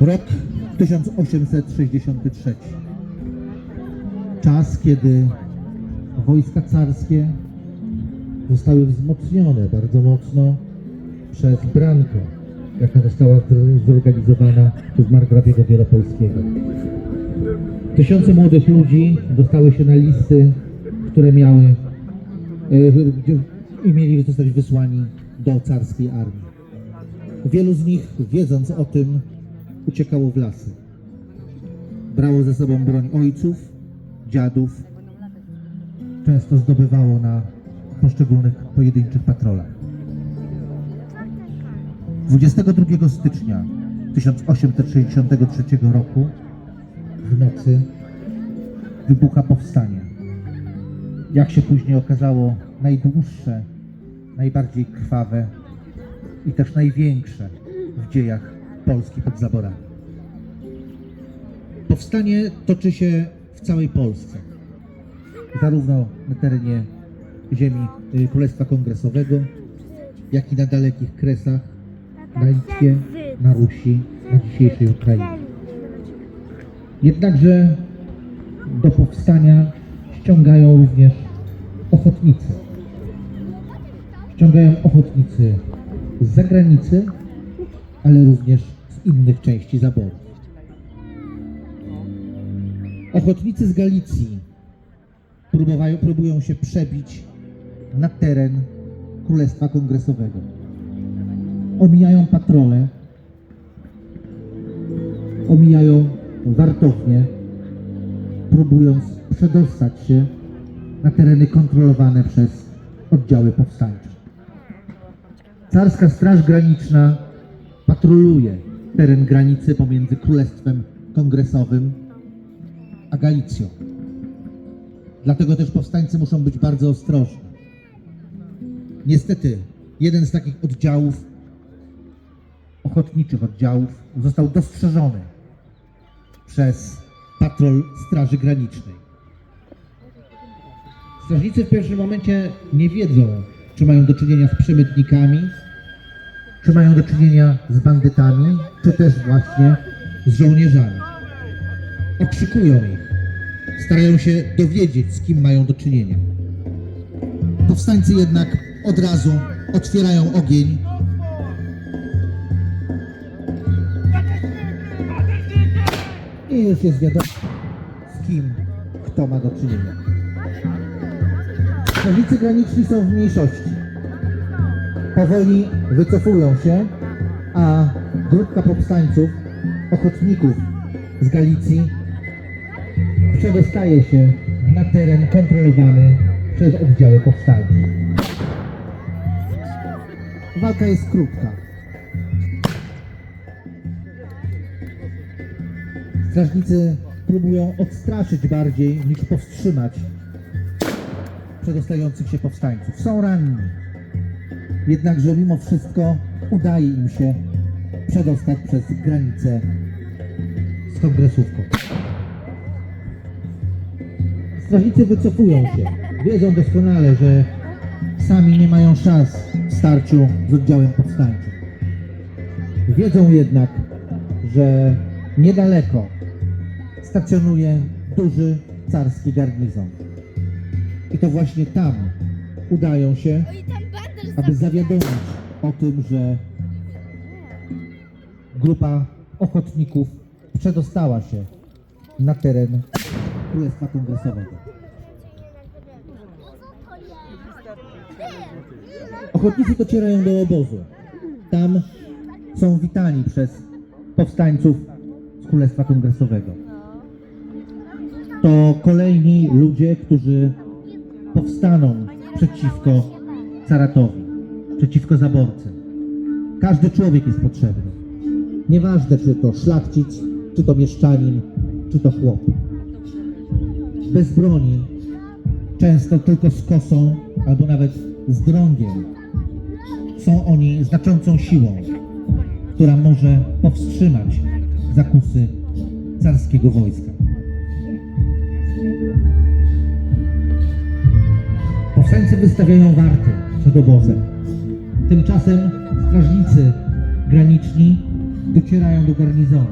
Rok 1863. Czas, kiedy wojska carskie zostały wzmocnione bardzo mocno przez brankę, jaka została zor- zorganizowana przez margrabiego Wielopolskiego. Tysiące młodych ludzi dostały się na listy, które miały e, i mieli zostać wysłani do carskiej armii. Wielu z nich, wiedząc o tym, uciekało w lasy. Brało ze sobą broń ojców, dziadów, często zdobywało na poszczególnych pojedynczych patrolach. 22 stycznia 1863 roku w nocy wybucha powstanie. Jak się później okazało, najdłuższe, najbardziej krwawe i też największe w dziejach Polski pod zaborami. Powstanie toczy się w całej Polsce, zarówno na terenie ziemi y, Królestwa Kongresowego, jak i na dalekich kresach, na Litwie, na Rusi, na dzisiejszej Ukrainie. Jednakże do powstania ściągają również ochotnicy. Ściągają ochotnicy z zagranicy, ale również z innych części zaboru. Ochotnicy z Galicji próbują się przebić na teren Królestwa Kongresowego. Omijają patrole, omijają wartownie, próbując przedostać się na tereny kontrolowane przez oddziały powstańcze. Carska Straż Graniczna patroluje teren granicy pomiędzy Królestwem Kongresowym a Galicją. Dlatego też powstańcy muszą być bardzo ostrożni. Niestety, jeden z takich oddziałów, ochotniczych oddziałów, został dostrzeżony przez patrol Straży Granicznej. Strażnicy w pierwszym momencie nie wiedzą, czy mają do czynienia z przemytnikami, czy mają do czynienia z bandytami, czy też właśnie z żołnierzami. Okrzykują ich, starają się dowiedzieć, z kim mają do czynienia. Powstańcy jednak od razu otwierają ogień i już jest wiadomo, z kim kto ma do czynienia. Strażnicy graniczni są w mniejszości. Powoli wycofują się, a grupka powstańców, ochotników z Galicji przedostaje się na teren kontrolowany przez oddziały powstańcze. Walka jest krótka. Strażnicy próbują odstraszyć bardziej niż powstrzymać przedostających się powstańców. Są ranni. Jednakże mimo wszystko udaje im się przedostać przez granicę z kongresówką. Strażnicy wycofują się. Wiedzą doskonale, że sami nie mają szans w starciu z oddziałem powstańczym. Wiedzą jednak, że niedaleko stacjonuje duży carski garnizon. I to właśnie tam udają się, aby zawiadomić o tym, że grupa ochotników przedostała się na teren Królestwa Kongresowego. Ochotnicy docierają do obozu. Tam są witani przez powstańców z Królestwa Kongresowego. To kolejni ludzie, którzy powstaną przeciwko caratowi, przeciwko zaborcy. Każdy człowiek jest potrzebny. Nieważne, czy to szlachcic, czy to mieszczanin, czy to chłop. Bez broni, często tylko z kosą, albo nawet z drągiem, są oni znaczącą siłą, która może powstrzymać zakusy carskiego wojska. Powstańcy wystawiają warty przed obozem. Tymczasem strażnicy graniczni docierają do garnizonu.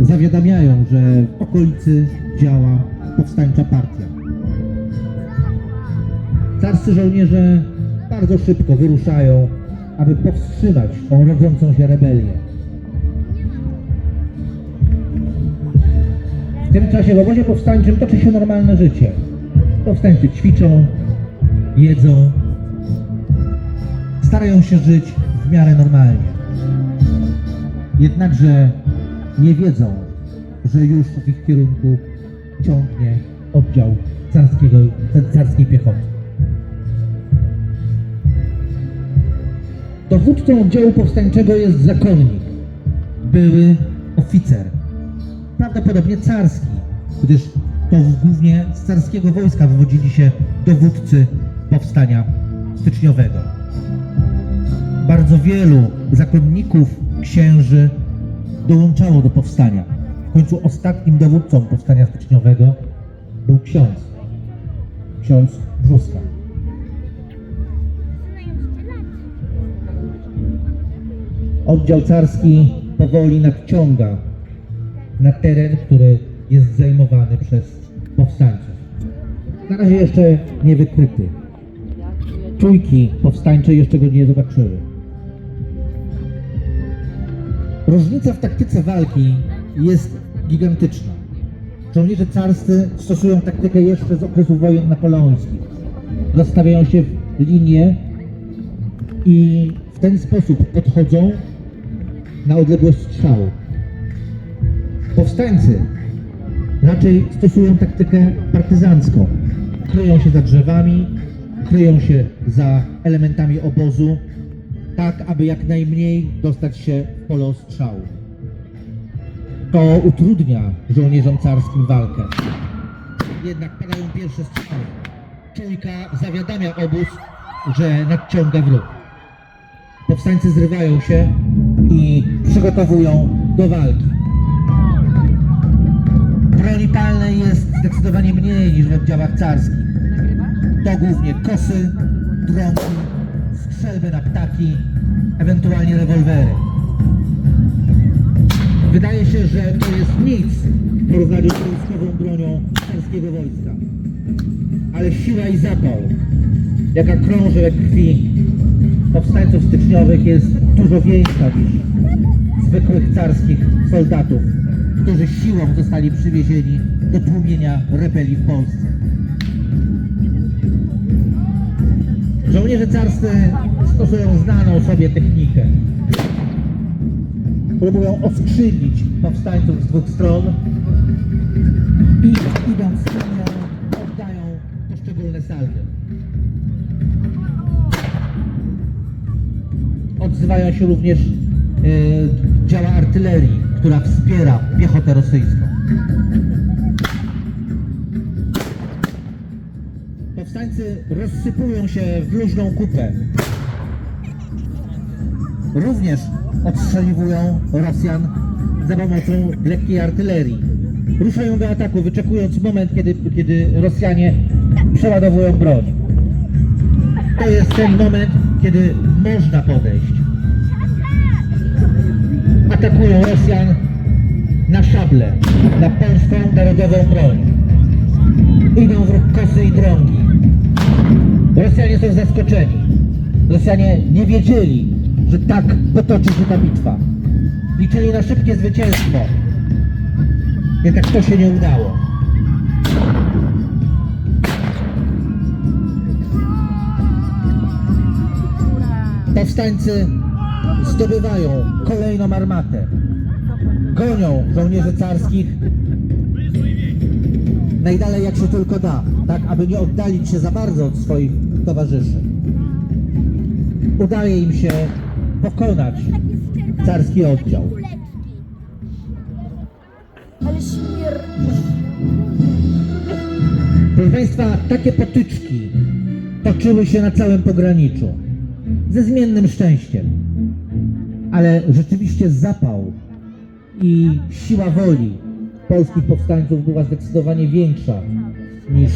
Zawiadamiają, że w okolicy działa powstańcza partia. Carscy żołnierze bardzo szybko wyruszają, aby powstrzymać tą rodzącą się rebelię. W tym czasie w obozie powstańczym toczy się normalne życie. Powstańcy ćwiczą, jedzą, starają się żyć w miarę normalnie. Jednakże nie wiedzą, że już w ich kierunku ciągnie oddział carskiego, carskiej piechoty. Dowódcą oddziału powstańczego jest zakonnik, były oficer, prawdopodobnie carski, gdyż to głównie z carskiego wojska wywodzili się dowódcy powstania styczniowego. Bardzo wielu zakonników, księży dołączało do powstania. W końcu ostatnim dowódcą powstania styczniowego był ksiądz, ksiądz Brzuska. Oddział carski powoli nadciąga na teren, który jest zajmowany przez powstańców. Na razie jeszcze nie Czujki powstańcze jeszcze go nie zobaczyły. Różnica w taktyce walki jest gigantyczna. Żołnierze carscy stosują taktykę jeszcze z okresu wojen napoleońskich. Rozstawiają się w linię i w ten sposób podchodzą na odległość strzału. Powstańcy raczej stosują taktykę partyzancką. Kryją się za drzewami, kryją się za elementami obozu, tak aby jak najmniej dostać się w pole ostrzału. To utrudnia żołnierzom carskim walkę. Jednak padają pierwsze strzały. Czujka zawiadamia obóz, że nadciąga wróg. Powstańcy zrywają się i przygotowują do walki. Broni palnej jest zdecydowanie mniej niż w oddziałach carskich. To głównie kosy, drągi, strzelby na ptaki, ewentualnie rewolwery. Wydaje się, że to jest nic w porównaniu z wojskową bronią carskiego wojska. Ale siła i zapał, jaka krąży we krwi powstańców styczniowych jest dużo większa niż zwykłych carskich soldatów, którzy siłą zostali przywiezieni do tłumienia rebelii w Polsce. Żołnierze carscy stosują znaną sobie technikę. Próbują oskrzydlić powstańców z dwóch stron i idąc linią oddają poszczególne salwy. Odzywają się również e, działa artylerii, która wspiera piechotę rosyjską. Powstańcy rozsypują się w luźną kupę. Również odstrzeliwują Rosjan za pomocą lekkiej artylerii. Ruszają do ataku, wyczekując moment, kiedy, kiedy Rosjanie przeładowują broń. To jest ten moment, kiedy można podejść. Atakują Rosjan na szable, na polską narodową broń. Idą w kosy i drągi. Rosjanie są zaskoczeni. Rosjanie nie wiedzieli, że tak potoczy się ta bitwa. Liczyli na szybkie zwycięstwo. Jednak to się nie udało. Powstańcy zdobywają kolejną armatę. Gonią żołnierzy carskich najdalej jak się tylko da, tak aby nie oddalić się za bardzo od swoich towarzyszy. Udaje im się pokonać carski oddział. Ale śmierć. Proszę Państwa, takie potyczki toczyły się na całym pograniczu. Ze zmiennym szczęściem. Ale rzeczywiście zapał i siła woli polskich powstańców była zdecydowanie większa niż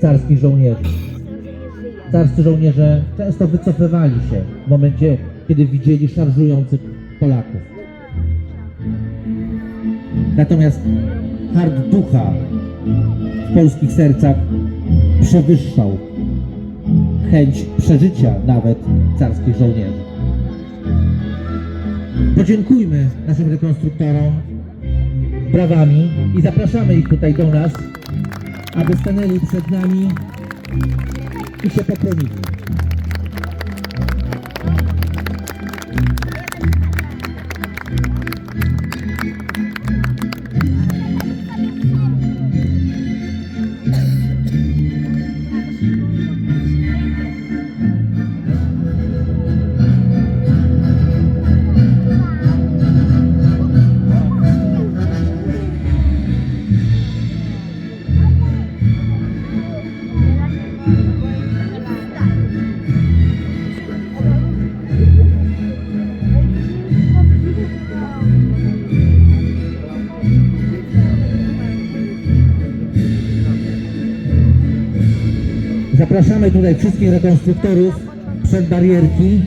carskich żołnierzy. Carscy żołnierze często wycofywali się w momencie, kiedy widzieli szarżujących Polaków. Natomiast hart ducha w polskich sercach przewyższał chęć przeżycia nawet carskich żołnierzy. Podziękujmy naszym rekonstruktorom brawami i zapraszamy ich tutaj do nas, aby stanęli przed nami i się pokronili. Zapraszamy tutaj wszystkich rekonstruktorów przed barierki.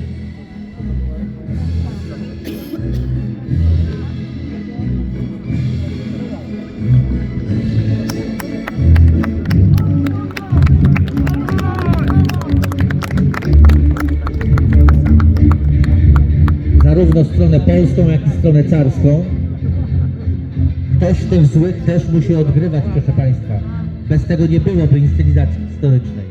Zarówno stronę polską, jak i stronę carską. Ktoś tych złych też musi odgrywać, proszę Państwa. Bez tego nie byłoby inscenizacji historycznej.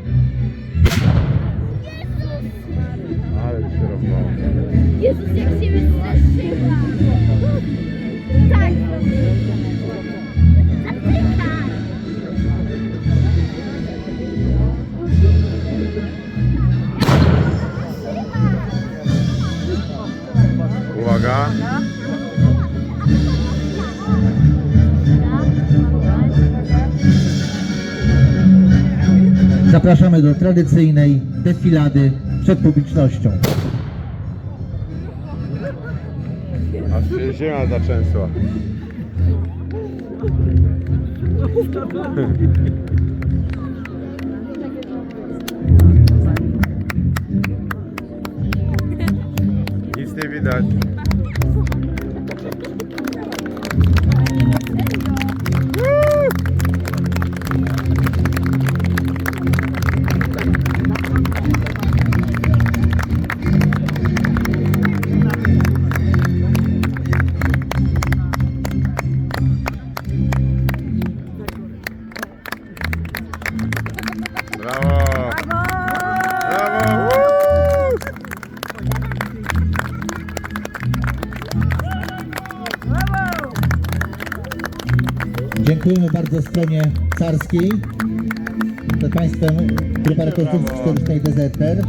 Zapraszamy do tradycyjnej defilady przed publicznością. Aż się ziemia zaczęsła. Nic nie widać. Dziękujemy bardzo stronie carskiej. Przed Państwem Grupa Rekonstrukcji Historycznej DZR.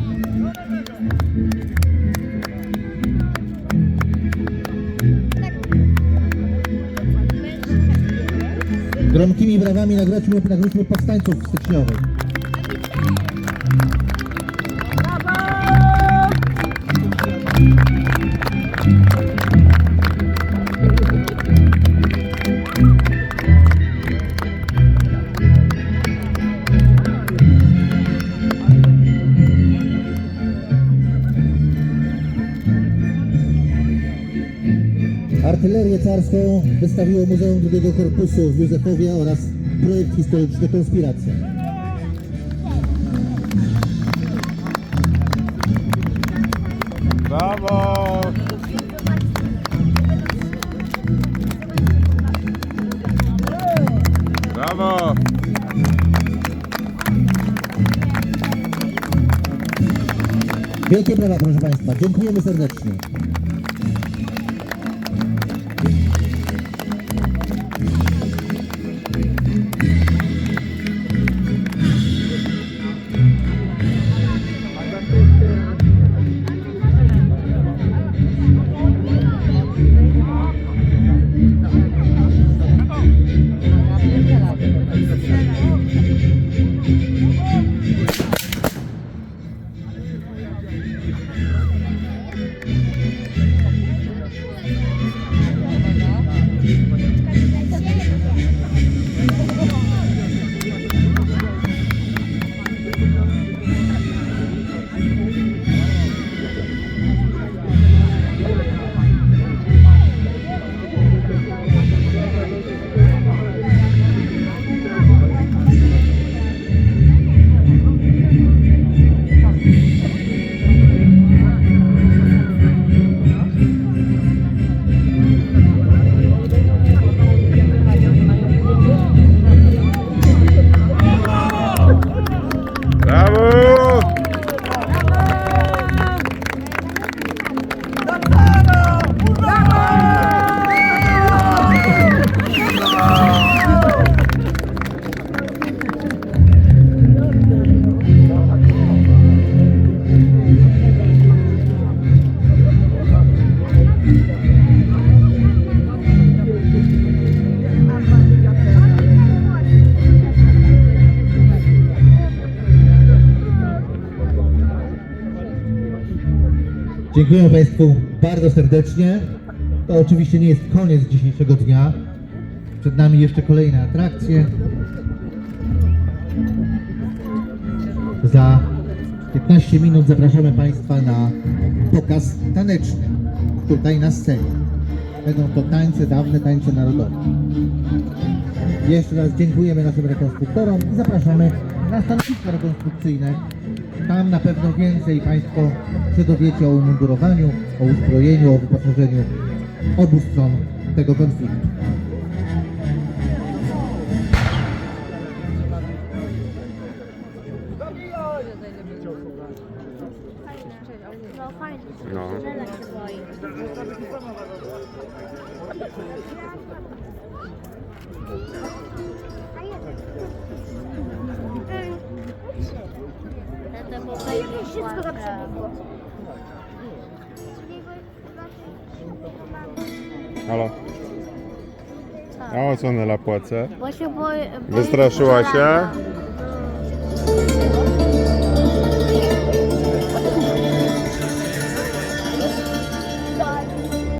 Gromkimi brawami nagradźmy powstańców styczniowych. Carską wystawiło Muzeum II Korpusu w Józefowie oraz projekt historyczny Konspiracja. Brawo! Brawo! Wielkie brawa, proszę Państwa. Dziękujemy serdecznie. Dziękuję Państwu bardzo serdecznie. To oczywiście nie jest koniec dzisiejszego dnia. Przed nami jeszcze kolejne atrakcje. Za 15 minut zapraszamy Państwa na pokaz taneczny tutaj na scenie. Będą to tańce, dawne tańce narodowe. Jeszcze raz dziękujemy naszym rekonstruktorom i zapraszamy na stanowiska rekonstrukcyjne. Tam na pewno więcej Państwo się dowiecie o umundurowaniu, o uzbrojeniu, o wyposażeniu obu stron tego konfliktu. No. Boi. Tata, bo Wszystko. Halo. A o co Nela płacze? Bo się Wystraszyła się?